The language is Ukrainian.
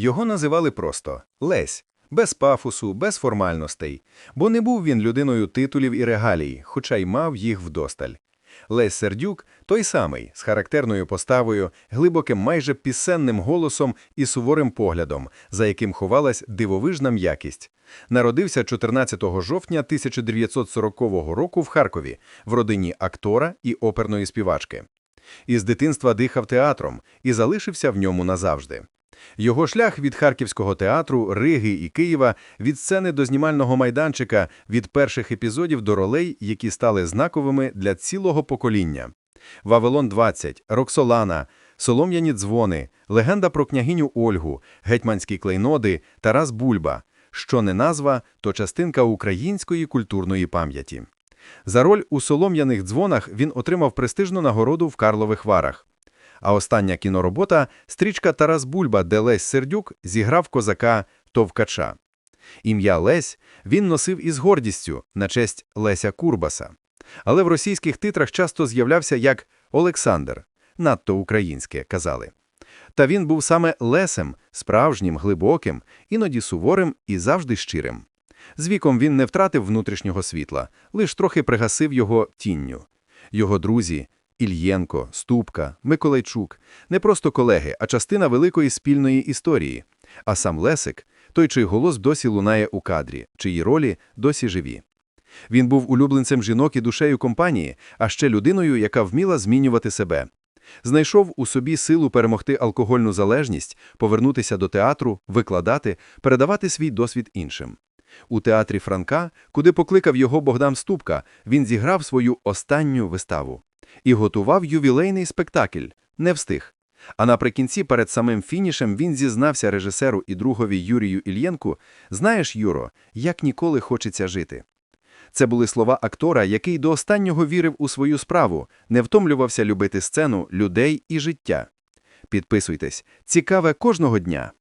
Його називали просто Лесь, без пафосу, без формальностей, бо не був він людиною титулів і регалій, хоча й мав їх вдосталь. Лесь Сердюк той самий, з характерною поставою, глибоким майже пісенним голосом і суворим поглядом, за яким ховалась дивовижна м'якість. Народився 14 жовтня 1940 року в Харкові в родині актора і оперної співачки. Із дитинства дихав театром і залишився в ньому назавжди. Його шлях від Харківського театру, Риги і Києва, від сцени до знімального майданчика, від перших епізодів до ролей, які стали знаковими для цілого покоління. «Вавилон-20», «Роксолана», «Солом'яні дзвони», легенда про княгиню Ольгу, гетьманські клейноди, Тарас Бульба. Що не назва, то частинка української культурної пам'яті. За роль у «Солом'яних дзвонах» він отримав престижну нагороду в Карлових Варах. А остання кіноробота – стрічка Тарас Бульба, де Лесь Сердюк зіграв козака Товкача. Ім'я Лесь він носив із гордістю на честь Леся Курбаса. Але в російських титрах часто з'являвся як Олександр, надто українське, казали. Та він був саме Лесем, справжнім, глибоким, іноді суворим і завжди щирим. З віком він не втратив внутрішнього світла, лиш трохи пригасив його тінню. Його друзі Ільєнко, Ступка, Миколайчук – не просто колеги, а частина великої спільної історії. А сам Лесик – той, чий голос досі лунає у кадрі, чиї ролі досі живі. Він був улюбленцем жінок і душею компанії, а ще людиною, яка вміла змінювати себе. Знайшов у собі силу перемогти алкогольну залежність, повернутися до театру, викладати, передавати свій досвід іншим. У театрі Франка, куди покликав його Богдан Ступка, він зіграв свою останню виставу і готував ювілейний спектакль, не встиг. А наприкінці, перед самим фінішем, він зізнався режисеру і другові Юрію Ільєнку «Знаєш, Юро, як ніколи хочеться жити». Це були слова актора, який до останнього вірив у свою справу, не втомлювався любити сцену, людей і життя. Підписуйтесь. Цікаве кожного дня.